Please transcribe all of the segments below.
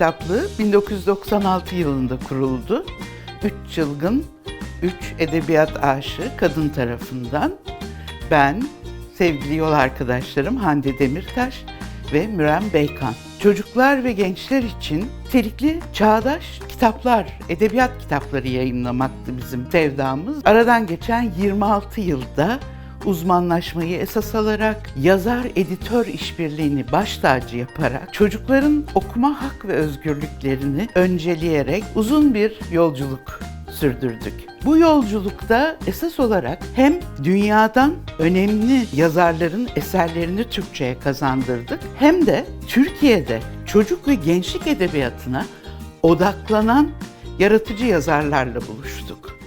Kitaplığı 1996 yılında kuruldu. Üç çılgın, üç edebiyat aşığı kadın tarafından ben, sevgili yol arkadaşlarım Hande Demirtaş ve Müren Beykan. Çocuklar ve gençler için nitelikli çağdaş kitaplar, edebiyat kitapları yayınlamaktı bizim sevdamız. Aradan geçen 26 yılda uzmanlaşmayı esas alarak yazar editör işbirliğini baş tacı yaparak çocukların okuma hak ve özgürlüklerini önceleyerek uzun bir yolculuk sürdürdük. Bu yolculukta esas olarak hem dünyadan önemli yazarların eserlerini Türkçe'ye kazandırdık hem de Türkiye'de çocuk ve gençlik edebiyatına odaklanan yaratıcı yazarlarla buluştuk.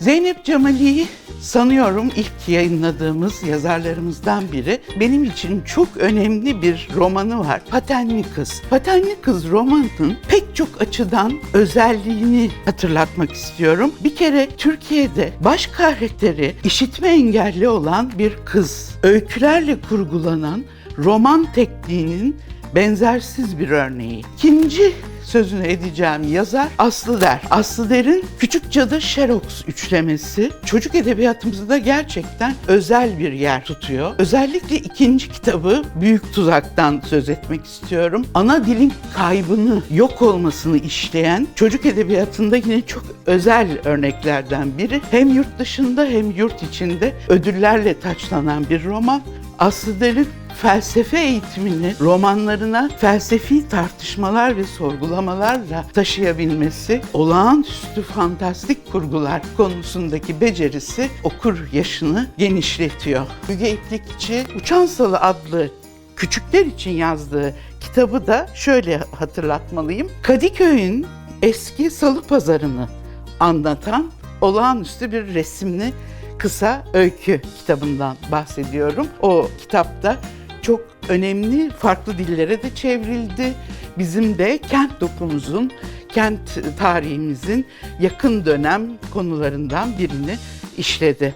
Zeynep Cemali'yi sanıyorum ilk yayınladığımız yazarlarımızdan biri. Benim için çok önemli bir romanı var. Patenli Kız. Patenli Kız romanının pek çok açıdan özelliğini hatırlatmak istiyorum. Bir kere Türkiye'de baş karakteri işitme engelli olan bir kız. Öykülerle kurgulanan roman tekniğinin benzersiz bir örneği. İkinci sözünü edeceğim yazar Aslı Der. Aslı Der'in Küçük Cadı Şerox üçlemesi çocuk edebiyatımızda gerçekten özel bir yer tutuyor. Özellikle ikinci kitabı Büyük Tuzak'tan söz etmek istiyorum. Ana dilin kaybını, yok olmasını işleyen çocuk edebiyatında yine çok özel örneklerden biri. Hem yurt dışında hem yurt içinde ödüllerle taçlanan bir roman. Aslı Der'in felsefe eğitimini romanlarına felsefi tartışmalar ve sorgulamalarla taşıyabilmesi, olağanüstü fantastik kurgular konusundaki becerisi okur yaşını genişletiyor. Müge İplikçi Uçan Salı adlı küçükler için yazdığı kitabı da şöyle hatırlatmalıyım. Kadıköy'ün eski salı pazarını anlatan olağanüstü bir resimli kısa öykü kitabından bahsediyorum. O kitapta önemli farklı dillere de çevrildi. Bizim de kent dokumuzun, kent tarihimizin yakın dönem konularından birini işledi.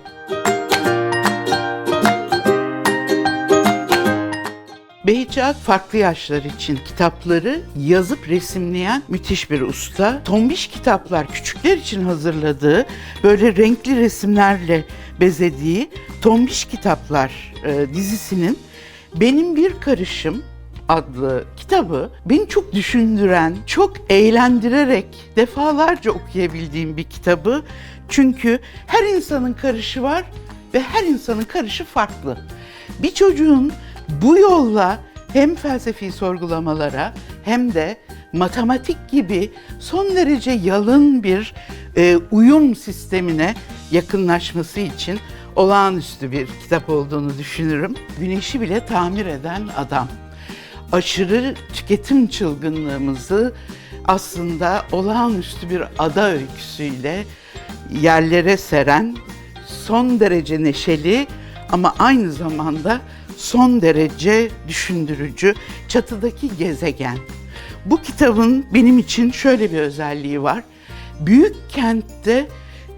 Behçat farklı yaşlar için kitapları yazıp resimleyen müthiş bir usta. Tombiş kitaplar küçükler için hazırladığı böyle renkli resimlerle bezediği Tombiş Kitaplar e, dizisinin Benim Bir Karışım adlı kitabı beni çok düşündüren, çok eğlendirerek defalarca okuyabildiğim bir kitabı. Çünkü her insanın karışı var ve her insanın karışı farklı. Bir çocuğun bu yolla hem felsefi sorgulamalara hem de matematik gibi son derece yalın bir e, uyum sistemine yakınlaşması için olağanüstü bir kitap olduğunu düşünürüm. Güneşi bile tamir eden adam. Aşırı tüketim çılgınlığımızı aslında olağanüstü bir ada öyküsüyle yerlere seren, son derece neşeli ama aynı zamanda son derece düşündürücü Çatıdaki Gezegen. Bu kitabın benim için şöyle bir özelliği var. Büyük kentte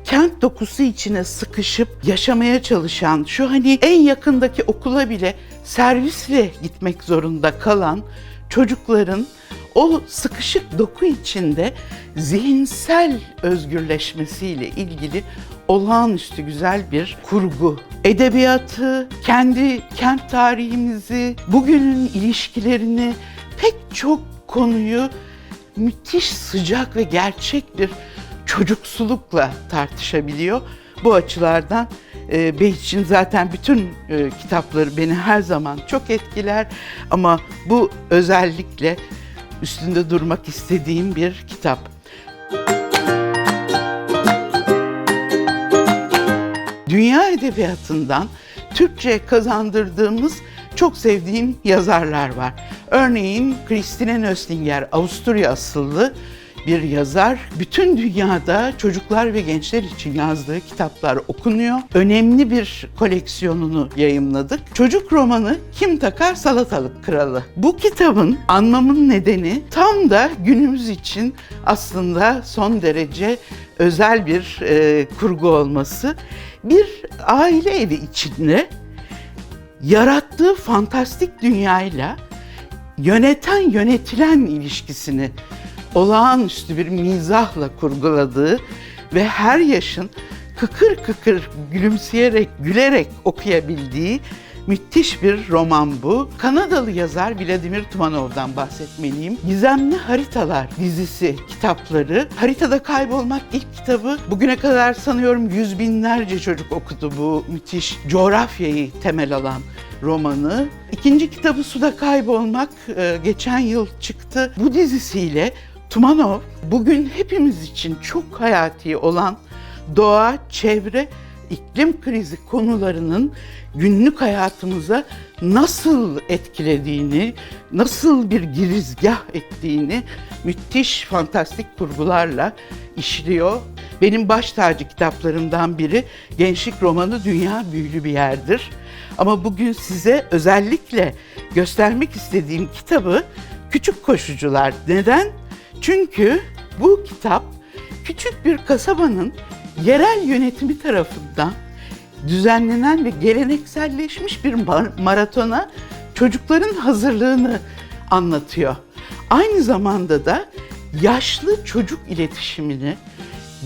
kent dokusu içine sıkışıp yaşamaya çalışan, şu hani en yakındaki okula bile servisle gitmek zorunda kalan çocukların o sıkışık doku içinde zihinsel özgürleşmesiyle ilgili olağanüstü güzel bir kurgu. Edebiyatı, kendi kent tarihimizi, bugünün ilişkilerini pek çok konuyu müthiş sıcak ve gerçek bir çocuksulukla tartışabiliyor. Bu açılardan e, Beyç'in zaten bütün e, kitapları beni her zaman çok etkiler ama bu özellikle üstünde durmak istediğim bir kitap. Dünya edebiyatından Türkçe kazandırdığımız çok sevdiğim yazarlar var. Örneğin Christine Nöstinger, Avusturya asıllı bir yazar. Bütün dünyada çocuklar ve gençler için yazdığı kitaplar okunuyor. Önemli bir koleksiyonunu yayımladık. Çocuk romanı Kim Takar Salatalık Kralı. Bu kitabın anmamın nedeni tam da günümüz için aslında son derece özel bir e, kurgu olması. Bir aile evi içinde yarattığı fantastik dünyayla yöneten yönetilen ilişkisini olağanüstü bir mizahla kurguladığı ve her yaşın kıkır kıkır gülümseyerek, gülerek okuyabildiği müthiş bir roman bu. Kanadalı yazar Vladimir Tumanov'dan bahsetmeliyim. Gizemli Haritalar dizisi kitapları. Haritada Kaybolmak ilk kitabı. Bugüne kadar sanıyorum yüz binlerce çocuk okudu bu müthiş coğrafyayı temel alan romanı. İkinci kitabı Suda Kaybolmak e, geçen yıl çıktı. Bu dizisiyle Tumanov bugün hepimiz için çok hayati olan doğa, çevre, iklim krizi konularının günlük hayatımıza nasıl etkilediğini, nasıl bir girizgah ettiğini müthiş fantastik kurgularla işliyor. Benim baş tacı kitaplarımdan biri gençlik romanı Dünya Büyülü Bir Yerdir. Ama bugün size özellikle göstermek istediğim kitabı Küçük Koşucular. Neden? Çünkü bu kitap küçük bir kasabanın yerel yönetimi tarafından düzenlenen ve gelenekselleşmiş bir mar- maratona çocukların hazırlığını anlatıyor. Aynı zamanda da yaşlı çocuk iletişimini,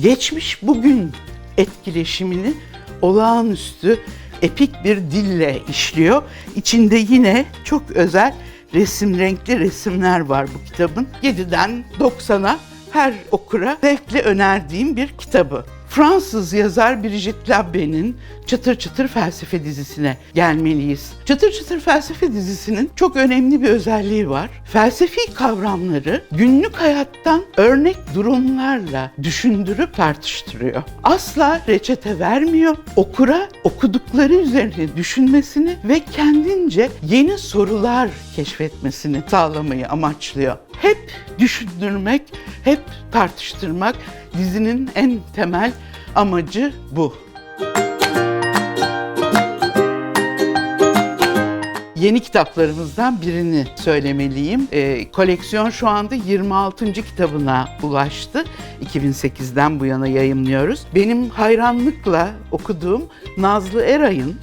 geçmiş bugün etkileşimini olağanüstü epik bir dille işliyor. İçinde yine çok özel resim, renkli resimler var bu kitabın. 7'den 90'a her okura zevkle önerdiğim bir kitabı. Fransız yazar Brigitte Labbe'nin Çıtır Çıtır Felsefe dizisine gelmeliyiz. Çıtır Çıtır Felsefe dizisinin çok önemli bir özelliği var. Felsefi kavramları günlük hayattan örnek durumlarla düşündürüp tartıştırıyor. Asla reçete vermiyor. Okura okudukları üzerine düşünmesini ve kendince yeni sorular keşfetmesini sağlamayı amaçlıyor. Hep düşündürmek, hep tartıştırmak dizinin en temel amacı bu. Yeni kitaplarımızdan birini söylemeliyim. Ee, koleksiyon şu anda 26. kitabına ulaştı. 2008'den bu yana yayımlıyoruz. Benim hayranlıkla okuduğum Nazlı Eray'ın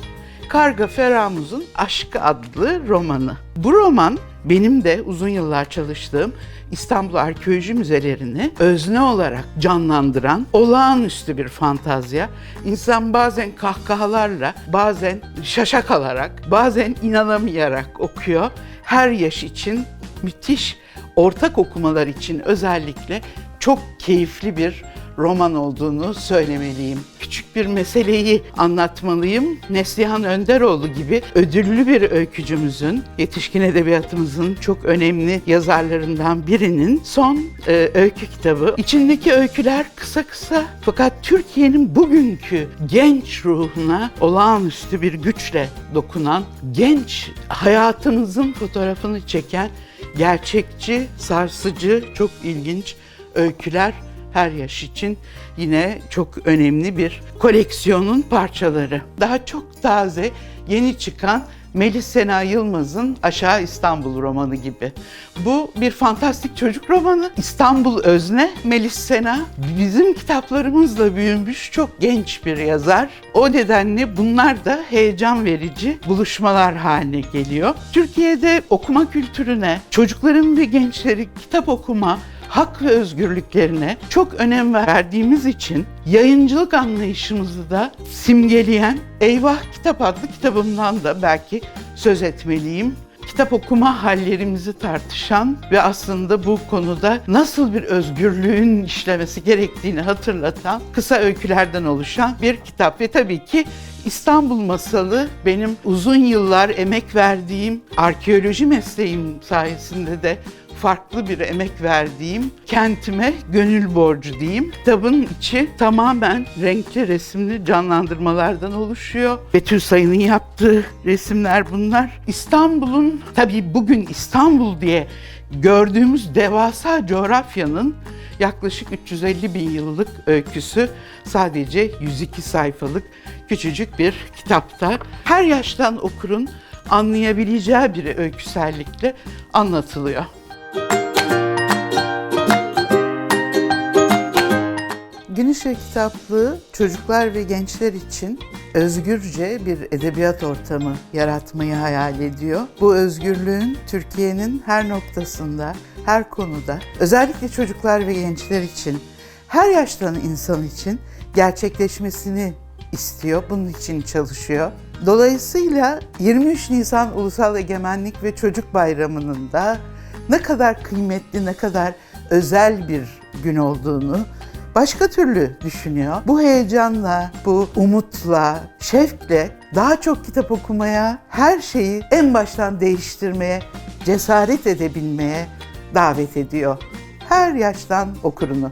Karga Feramuz'un Aşkı adlı romanı. Bu roman benim de uzun yıllar çalıştığım İstanbul Arkeoloji Müzelerini özne olarak canlandıran olağanüstü bir fantazya. İnsan bazen kahkahalarla, bazen şaşak alarak, bazen inanamayarak okuyor. Her yaş için müthiş, ortak okumalar için özellikle çok keyifli bir roman olduğunu söylemeliyim. Küçük bir meseleyi anlatmalıyım. Neslihan Önderoğlu gibi ödüllü bir öykücümüzün, yetişkin edebiyatımızın çok önemli yazarlarından birinin son e, öykü kitabı. İçindeki öyküler kısa kısa fakat Türkiye'nin bugünkü genç ruhuna olağanüstü bir güçle dokunan, genç hayatımızın fotoğrafını çeken gerçekçi, sarsıcı, çok ilginç öyküler her yaş için yine çok önemli bir koleksiyonun parçaları. Daha çok taze, yeni çıkan Melis Sena Yılmaz'ın Aşağı İstanbul romanı gibi. Bu bir fantastik çocuk romanı. İstanbul özne Melis Sena. Bizim kitaplarımızla büyümüş çok genç bir yazar. O nedenle bunlar da heyecan verici buluşmalar haline geliyor. Türkiye'de okuma kültürüne, çocukların ve gençleri kitap okuma, hak ve özgürlüklerine çok önem verdiğimiz için yayıncılık anlayışımızı da simgeleyen Eyvah Kitap adlı kitabımdan da belki söz etmeliyim. Kitap okuma hallerimizi tartışan ve aslında bu konuda nasıl bir özgürlüğün işlemesi gerektiğini hatırlatan kısa öykülerden oluşan bir kitap ve tabii ki İstanbul Masalı benim uzun yıllar emek verdiğim arkeoloji mesleğim sayesinde de farklı bir emek verdiğim kentime gönül borcu diyeyim. Kitabın içi tamamen renkli resimli canlandırmalardan oluşuyor. Betül Sayın'ın yaptığı resimler bunlar. İstanbul'un tabii bugün İstanbul diye gördüğümüz devasa coğrafyanın yaklaşık 350 bin yıllık öyküsü sadece 102 sayfalık küçücük bir kitapta. Her yaştan okurun anlayabileceği bir öyküsellikle anlatılıyor. Gün kitaplığı çocuklar ve gençler için özgürce bir edebiyat ortamı yaratmayı hayal ediyor. Bu özgürlüğün Türkiye'nin her noktasında, her konuda, özellikle çocuklar ve gençler için, her yaştan insan için gerçekleşmesini istiyor. Bunun için çalışıyor. Dolayısıyla 23 Nisan Ulusal Egemenlik ve Çocuk Bayramı'nın da ne kadar kıymetli, ne kadar özel bir gün olduğunu başka türlü düşünüyor. Bu heyecanla, bu umutla, şevkle daha çok kitap okumaya, her şeyi en baştan değiştirmeye, cesaret edebilmeye davet ediyor. Her yaştan okurunu.